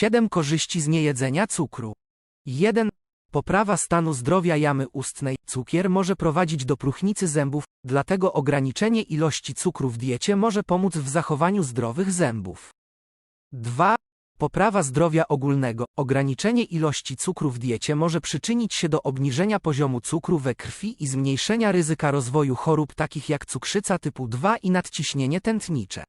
7 korzyści z niejedzenia cukru. 1. Poprawa stanu zdrowia jamy ustnej. Cukier może prowadzić do próchnicy zębów, dlatego ograniczenie ilości cukru w diecie może pomóc w zachowaniu zdrowych zębów. 2. Poprawa zdrowia ogólnego. Ograniczenie ilości cukru w diecie może przyczynić się do obniżenia poziomu cukru we krwi i zmniejszenia ryzyka rozwoju chorób takich jak cukrzyca typu 2 i nadciśnienie tętnicze.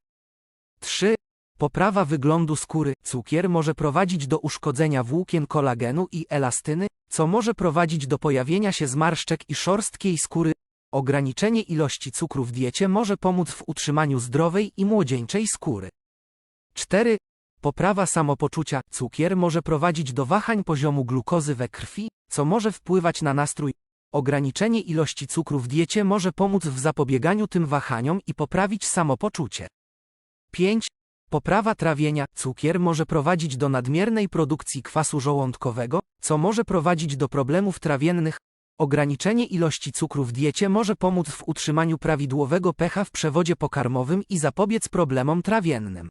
3. Poprawa wyglądu skóry. Cukier może prowadzić do uszkodzenia włókien kolagenu i elastyny, co może prowadzić do pojawienia się zmarszczek i szorstkiej skóry. Ograniczenie ilości cukru w diecie może pomóc w utrzymaniu zdrowej i młodzieńczej skóry. 4. Poprawa samopoczucia. Cukier może prowadzić do wahań poziomu glukozy we krwi, co może wpływać na nastrój. Ograniczenie ilości cukru w diecie może pomóc w zapobieganiu tym wahaniom i poprawić samopoczucie. 5. Poprawa trawienia. Cukier może prowadzić do nadmiernej produkcji kwasu żołądkowego, co może prowadzić do problemów trawiennych. Ograniczenie ilości cukru w diecie może pomóc w utrzymaniu prawidłowego pH w przewodzie pokarmowym i zapobiec problemom trawiennym.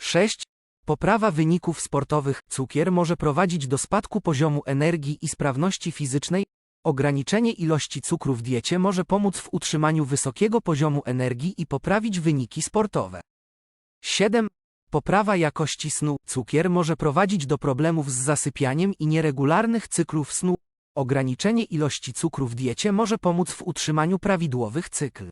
6. Poprawa wyników sportowych. Cukier może prowadzić do spadku poziomu energii i sprawności fizycznej. Ograniczenie ilości cukru w diecie może pomóc w utrzymaniu wysokiego poziomu energii i poprawić wyniki sportowe. 7. Poprawa jakości snu. Cukier może prowadzić do problemów z zasypianiem i nieregularnych cyklów snu. Ograniczenie ilości cukru w diecie może pomóc w utrzymaniu prawidłowych cykl.